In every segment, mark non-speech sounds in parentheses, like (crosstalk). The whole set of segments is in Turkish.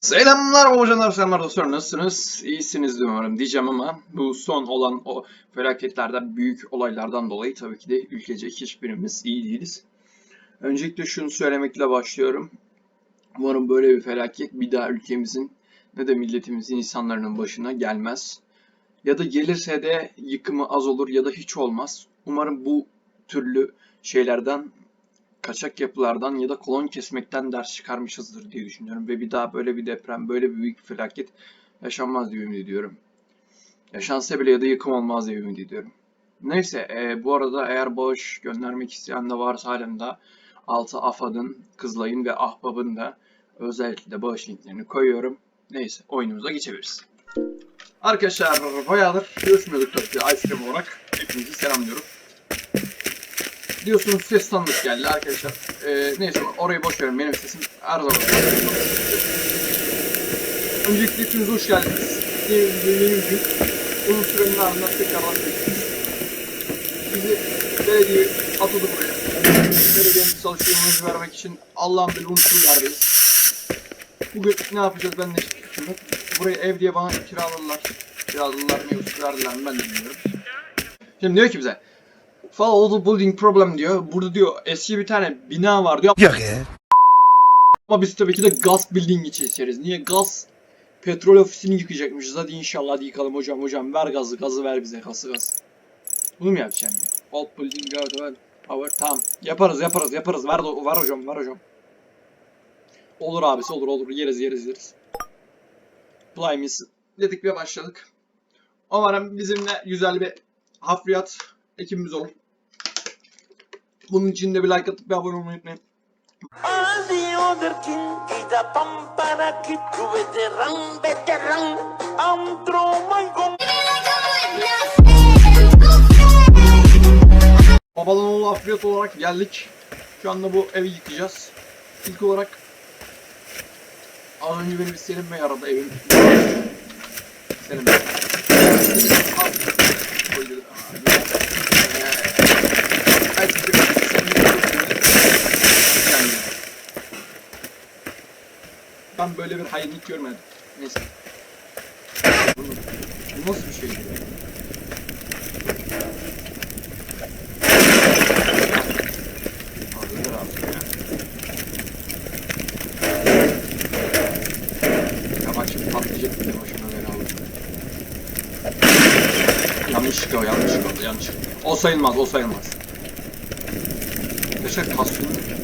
Selamlar babacanlar, selamlar dostlar. Nasılsınız? İyisiniz umarım diyeceğim ama bu son olan o felaketlerden, büyük olaylardan dolayı tabii ki de ülkecek hiçbirimiz iyi değiliz. Öncelikle şunu söylemekle başlıyorum. Umarım böyle bir felaket bir daha ülkemizin ne de milletimizin insanların başına gelmez. Ya da gelirse de yıkımı az olur ya da hiç olmaz. Umarım bu türlü şeylerden kaçak yapılardan ya da kolon kesmekten ders çıkarmışızdır diye düşünüyorum. Ve bir daha böyle bir deprem, böyle bir büyük felaket yaşanmaz diye ümit ediyorum. Yaşansa bile ya da yıkım olmaz diye ümit ediyorum. Neyse e, bu arada eğer bağış göndermek isteyen de varsa halen de altı AFAD'ın, Kızılay'ın ve Ahbab'ın da özellikle bağış linklerini koyuyorum. Neyse oyunumuza geçebiliriz. Arkadaşlar bayağıdır görüşmüyorduk tabii ki Ice Cream olarak. Hepinizi selamlıyorum diyorsunuz ses tanıdık geldi arkadaşlar. Ee, neyse orayı boş verin benim sesim her zaman. Öncelikle hepiniz hoş geldiniz. Yeni bir yeni gün. Uzun sürenin ardından tekrardan bekliyoruz. Bizi belediye atadı buraya. Belediyenin çalışmalarımızı vermek için Allah'ın bir unsur yerdeyiz. Bugün ne yapacağız ben de yok. Burayı ev diye bana kiraladılar. Kiraladılar yoksa verdiler mi ben de bilmiyorum. Şimdi diyor ki bize Follow the building problem diyor. Burada diyor eski bir tane bina var diyor. Yok ya. Ama biz tabii ki de gaz building için içeriz. Niye? Gaz petrol ofisini yıkacakmışız. Hadi inşallah hadi yıkalım hocam hocam. Ver gazı gazı ver bize gazı gaz. Bunu mu yapacağım ya? Old building evet, power tamam. Yaparız yaparız yaparız. Ver, ver hocam ver hocam. Olur abisi olur olur. Yeriz yeriz yeriz. Plymis dedik ve başladık. Umarım bizimle güzel bir hafriyat ekibimiz olur. Bunun için de bir like atıp bir abone olmayı unutmayın. Babadan oğlu Afriyat olarak geldik. Şu anda bu evi yıkacağız. İlk olarak az önce beni bir Selim Bey aradı evin. Selim Bey. Al. Koy dedi. Aa, güzel. Ee, belki de Selim Bey Yani. Ben böyle bir hainlik görmedim. Neyse. Bu, nasıl bir şey? Yanlışlıkla o, yanlışlıkla yanlışlıkla. O sayılmaz, o sayılmaz. Arkadaşlar görmüşsünüz.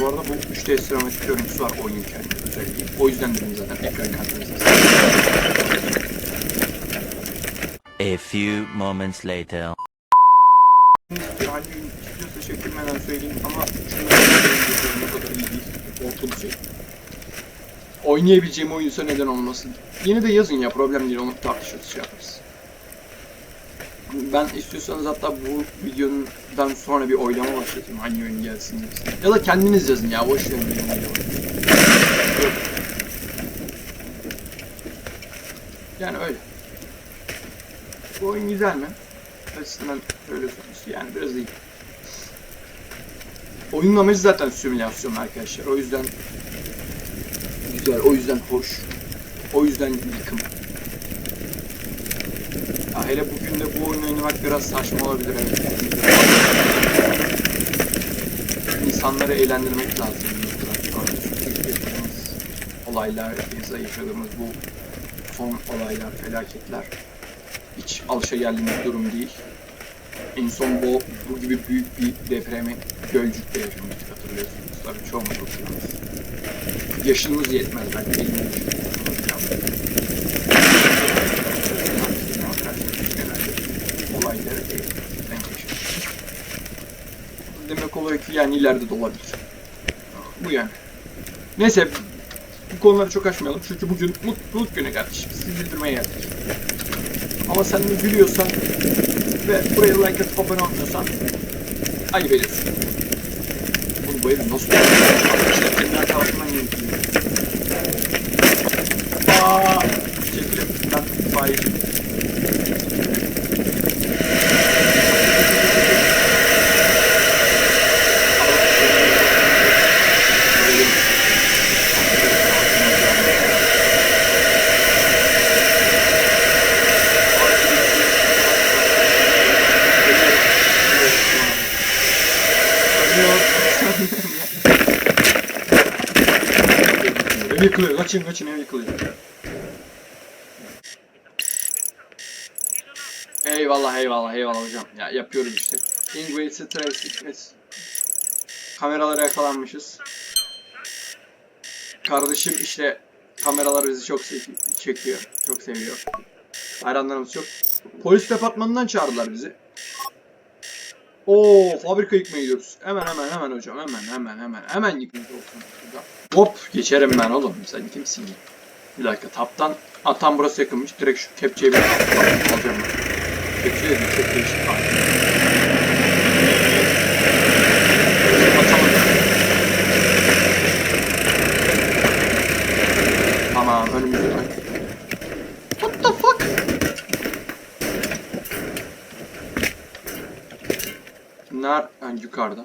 Bu arada bu 3D sinematik görüntüsü var oyun kendi özelliği. O yüzden dedim zaten ekran kartı A few moments later. Bir halde çıkıyorsa çekilmeden söyleyeyim ama şunu o kadar iyi değil. Ortalı şey. Oynayabileceğim oyunsa neden olmasın. Yeni de yazın ya problem değil onu tartışırız şey yaparız. Ben istiyorsanız hatta bu videodan sonra bir oylama başlatayım hangi oyun gelsin diye. Ya da kendiniz yazın ya boş verin benim oylamayı. Yani öyle. Bu oyun güzel mi? Açısından öyle sonuçta yani biraz iyi. Oyunun amacı zaten simülasyon arkadaşlar. O yüzden güzel, o yüzden hoş. O yüzden yıkım. Ya hele bugün de bu oyunu oynamak biraz saçma olabilir. Evet. İnsanları eğlendirmek lazım. Olaylar, yaşadığımız bu son olaylar, felaketler hiç alışageldiğimiz durum değil. En son bu, bu gibi büyük bir depremi Gölcük'te yaşamıştık hatırlıyorsunuz. Tabii çoğumuz hatırlamaz. Yaşımız yetmez belki benim Ki yani ileride de olabilir. Bu yani. Neyse bu konuları çok açmayalım çünkü bugün mutluluk günü kardeşim. Sizi güldürmeye geldik. Ama sen de gülüyorsan ve buraya like atıp abone olmuyorsan ayıp ediyorsun. Oğlum bu evi nasıl Arkadaşlar kendiler tarafından yönetiliyor. Aaa! Çekilin. Ben itfaiyeciyim. Ev yıkılıyor. Kaçın kaçın ev yıkılıyor. Eyvallah eyvallah eyvallah hocam. Ya yapıyoruz işte. Ingrid Stress Kameralara yakalanmışız. Kardeşim işte kameralar bizi çok çekiyor. Çok seviyor. Hayranlarımız çok. Polis departmanından çağırdılar bizi. Oo fabrika yıkmaya gidiyoruz. Hemen hemen hemen hocam hemen hemen hemen hemen yıkmaya. Hop geçerim ben oğlum. Sen kimsin? Bir dakika taptan. Aa tam burası yakınmış. Direkt şu kepçeyi bir alacağım ben. Kepçe de değil, çok değişik. Tamam önümüzde. Ner yani yukarıda.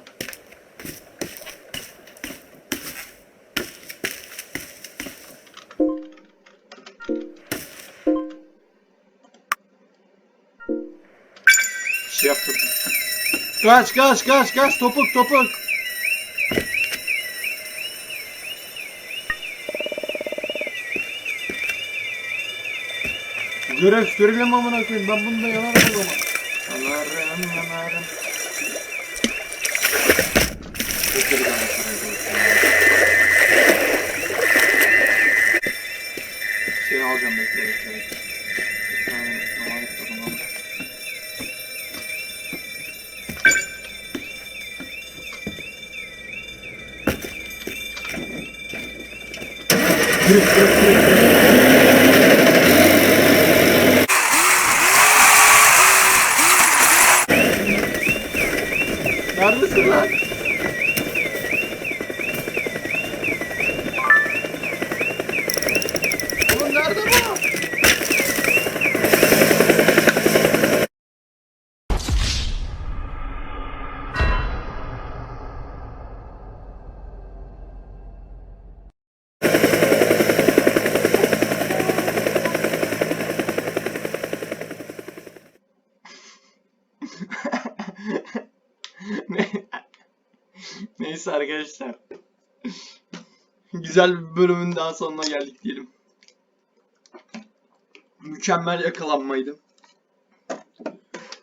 Şey yaptım. Kaç kaç kaç kaç topuk topuk. Görev sürülem amına koyayım ben bunu da yanarım o zaman. Yanarım yanarım. Seni alacağım bekle bekle bekle. Yürü, yürü, yürü. Neredesin lan? (laughs) Neyse arkadaşlar. Güzel bir bölümün daha sonuna geldik diyelim. Mükemmel yakalanmaydı.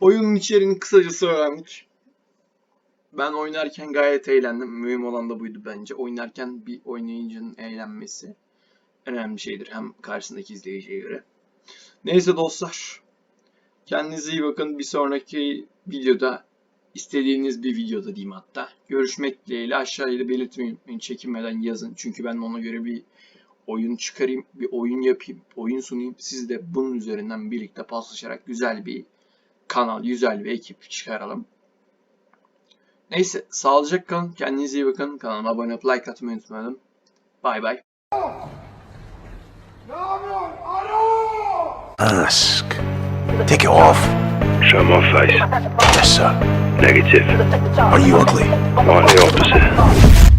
Oyunun içeriğini kısacası öğrendik. Ben oynarken gayet eğlendim. Mühim olan da buydu bence. Oynarken bir oynayıcının eğlenmesi önemli şeydir. Hem karşısındaki izleyiciye göre. Neyse dostlar. Kendinize iyi bakın. Bir sonraki videoda istediğiniz bir videoda diyeyim hatta. Görüşmek dileğiyle aşağıya da belirtmeyi unutmayın. Çekinmeden yazın. Çünkü ben ona göre bir oyun çıkarayım, bir oyun yapayım, oyun sunayım. Siz de bunun üzerinden birlikte paslaşarak güzel bir kanal, güzel bir ekip çıkaralım. Neyse, sağlıcakla kalın. Kendinize iyi bakın. Kanalıma abone olup like atmayı unutmayalım. Bay bay. Mask. Take it off. Show my face. Yes, sir. Negative. Are you ugly? Quite the opposite.